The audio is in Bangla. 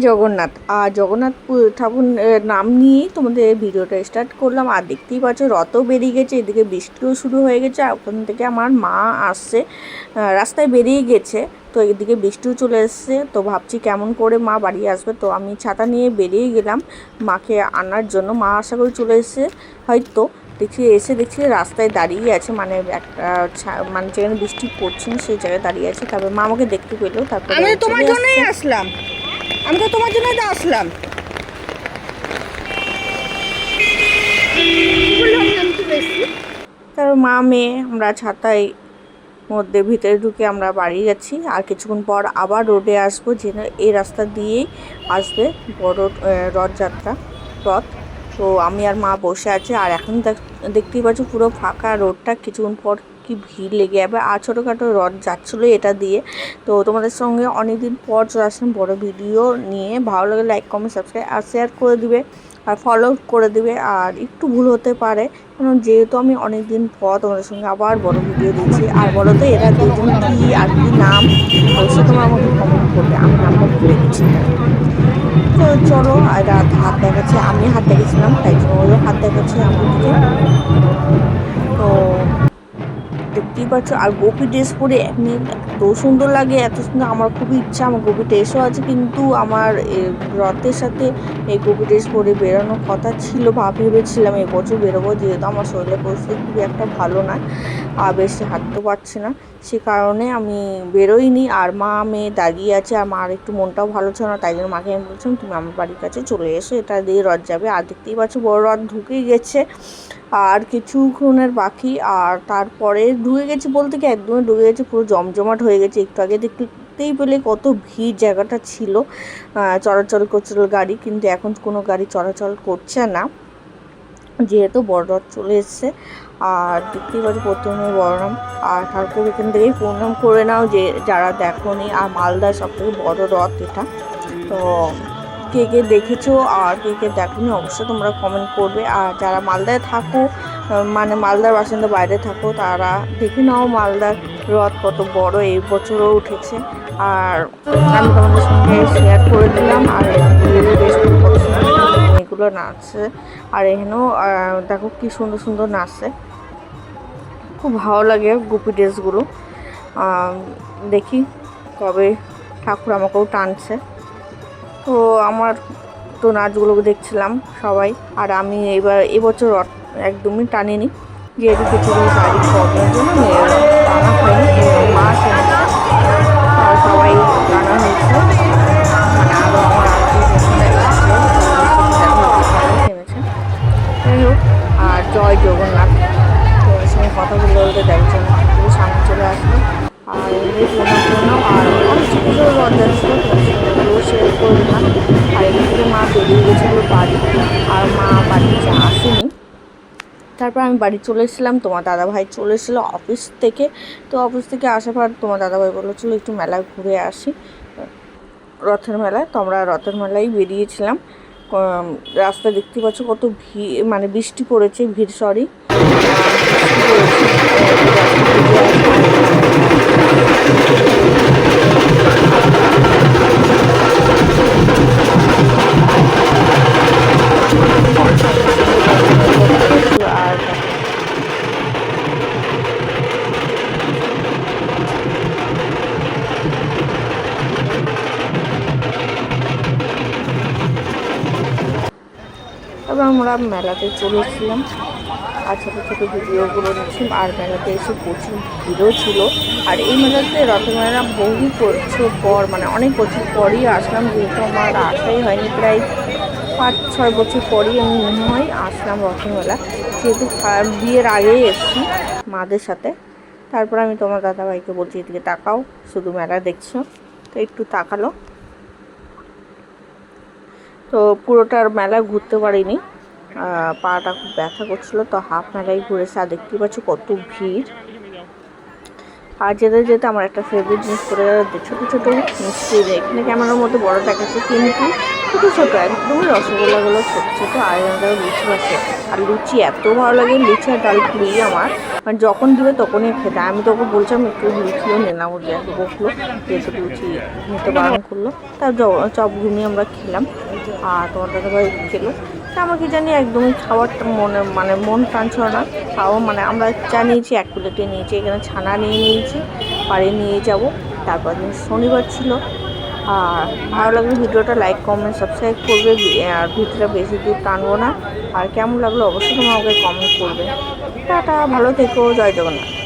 জগন্নাথ। আর জগন্নাথ ঠাকুর নাম নিয়েই তোমাদের ভিডিওটা স্টার্ট করলাম। আর দেখতেই পাচ্ছ রথ বেরিয়ে গেছে এদিকে বৃষ্টিও শুরু হয়ে গেছে আর ওখান থেকে আমার মা আসছে রাস্তায় বেরিয়ে গেছে তো এদিকে বৃষ্টিও চলে এসছে তো ভাবছি কেমন করে মা বাড়ি আসবে তো আমি ছাতা নিয়ে বেরিয়ে গেলাম মাকে আনার জন্য। মা আশা করি চলে এসছে হয়তো দেখছি এসে দেখছি রাস্তায় দাঁড়িয়ে আছে মানে একটা ছা- মানে যেখানে বৃষ্টি পড়ছে সেই জায়গায় দাঁড়িয়ে আছে তারপর মা আমাকে দেখতে পেল তারপরে তোমার জন্যই আসলাম। আমি তো তোমার জন্যই তো আসলাম। তারপর মা মেয়ে, আমরা ছাতায় মধ্যে ভিতরে ঢুকে আমরা বাড়ি যাচ্ছি। আর কিছুক্ষণ পর আবার রোডে আসব যে এই রাস্তা দিয়েই আসবে বড় রথযাত্রা, রথ। তো আমি আর মা বসে আছি, আর এখন দেখ- দেখতেই পাচ্ছ পুরো ফাঁকা রোডটা। কিছুক্ষণ পর কি ভিড় লেগে যাবে? আর ছোটোখাটো রথ যাচ্ছিল এটা দিয়ে। তো তোমাদের সঙ্গে অনেকদিন পর চলে আসলাম বড় ভিডিও নিয়ে। ভালো লাগে লাইক কমেন্ট সাবস্ক্রাইব আর শেয়ার করে দিবে। আর ফলো করে দিবে। আর একটু ভুল হতে পারে, কারণ যেহেতু আমি অনেক দিন পর তোমাদের সঙ্গে আবার বড় ভিডিও দিচ্ছি, আর বলো তো এরা দুজন কী আর কি নাম, অবশ্যই তোমরা আমাকে কমেন্ট করবে। আমি নামটা ভুলে গেছি। তো চলো এরা হাত দেখাচ্ছে, আমি হাত দেখেছিলাম তাই জন্য হাত দেখাচ্ছে তো দেখতেই পাচ্ছ আর গোপী ড্রেস পরে এমনি এত সুন্দর লাগে, এত সুন্দর, আমার খুবই ইচ্ছা, আমার গোপী ড্রেসও আছে, কিন্তু আমার রথের সাথে এই গোপী ড্রেস পরে বেরোনোর কথা ছিল ভাব ভেবেছিলাম এবছর বেরোবো, যেহেতু আমার শরীরের পরিস্থিতি খুবই একটা ভালো না, আর বেশি হাঁটতে পারছি না, সে কারণে আমি বেরোইনি, আর মা মেয়ে দাঁড়িয়ে আছে, আর মার একটু মনটাও ভালো ছিল না, তাই জন্য মাকে আমি বলছিলাম, তুমি আমার বাড়ির কাছে চলে এসো, এটা দিয়ে রথ যাবে। আর দেখতেই পাচ্ছ বড় রথ ঢুকেই গেছে আর কিছুক্ষণের বাকি, আর তারপরে ডুবে গেছে বলতে কি একদমই ডুবে গেছে, পুরো জমজমাট হয়ে গেছে। একটু আগে দেখতেই পেলে কত ভিড় জায়গাটা ছিল চলাচল করছিল গাড়ি, কিন্তু এখন কোনো গাড়ি চলাচল করছে না। যেহেতু বড় রথ চলে এসছে, আর দেখতেই পাচ্ছি প্রথমে বড়রাম, আর ঠাকুর এখান থেকেই প্রণাম করে নাও যে যারা দেখোনি, আর মালদার সব থেকে বড় রথ এটা। তো কে কে দেখেছ আর কে কে দেখোনি অবশ্যই তোমরা কমেন্ট করবে। আর যারা মালদায় থাকো মানে মালদার বাসিন্দা বাইরে থাকো, তারা দেখে নাও মালদার রথ কত বড়, এই বছরও উঠেছে। আর আমি তোমাদের সঙ্গে শেয়ার করে দিলাম, আর এগুলো নাচছে। আর এখানেও দেখো কি সুন্দর সুন্দর নাচছে। খুব ভালো লাগে গুপি ড্রেসগুলো। দেখি কবে ঠাকুর আমাকেও টানছে। তো আমার তো নাচগুলো দেখছিলাম সবাই। আর আমি এবার এবছর একদমই টানিনি। যেহেতু কিছু গাড়ির প্রবলেমের জন্য টানা খাইনি মা গেছিল বাড়ি আর মা বাড়িতে আসেনি। তারপর আমি বাড়ি চলে এসেছিলাম, তোমার দাদাভাই চলে এসেছিল অফিস থেকে। তো অফিস থেকে আসার পর তোমার দাদাভাই বলল, চলো একটু মেলায় ঘুরে আসি। রথের মেলায়, তো আমরা রথের মেলায় বেরিয়েছিলাম। রাস্তা দেখতে পাচ্ছ কত ভিড় মানে বৃষ্টি পড়েছে, ভিড় সরি। তবে আমরা মেলাতে চলে এসেছিলাম আর ছোটো ছোটো ভিডিওগুলো নিচ্ছিলাম, আর মেলাতে এসে প্রচুর ভিড়ও ছিল। আর এই মেলাতে রথমেলা বহু বছর পর মানে অনেক বছর পরই আসলাম, যেহেতু আমার আসাই হয়নি, প্রায় পাঁচ, ছয় বছর পরই আমি মনে হয় আসলাম রথমেলা। মেলা যেহেতু বিয়ের আগেই এসেছি মাদের সাথে। তারপর আমি তোমার দাদাভাইকে বলছি, এদিকে তাকাও, শুধু মেলা দেখছ। তো একটু তাকালো। তো পুরোটার মেলা ঘুরতে পারিনি। পাটা খুব ব্যথা করছিল, তো হাফ মেলায় ঘুরেছে। আর দেখতেই পাচ্ছ কত ভিড়। আর যেতে যেতে আমার একটা ফেভারিট জিনিস করে ছোটো ছোটো মিষ্টি এখানে ক্যামেরার মধ্যে বড় দেখাচ্ছে কিন্তু ছোটো ছোটো, একদমই রসগোল্লাগুলো ছোটো ছোটো আর এখানকার লুচি আছে আর লুচি এত ভালো লাগে, লুচি আর ডাল পুরি আমার। মানে যখন দিবে তখনই খেতে। আমি তোকে বলছিলাম একটু লুচিও নিলাম ওর বকলো যেহেতু লুচি নিতে বারণ করল। তার চপ ঘুমিয়ে আমরা খেলাম। আর তোমার দাদা ভাই খেলো তা আমার কি জানি, একদমই খাবারটা মনে মানে মন টানছিল না। তাও মানে আমরা চা নিয়েছি, এক প্লেটে নিয়েছি, এখানে ছানা নিয়ে নিয়েছি বাড়ি নিয়ে যাব। তারপর দিন শনিবার ছিল। আর ভালো লাগলে ভিডিওটা লাইক কমেন্ট সাবস্ক্রাইব করবে। আর ভিডিওটা বেশি দূর টানবো না। আর কেমন লাগল অবশ্যই তোমরা আমাকে কমেন্ট করবে। টাটা, ভালো থেকো, জয় জগন্নাথ।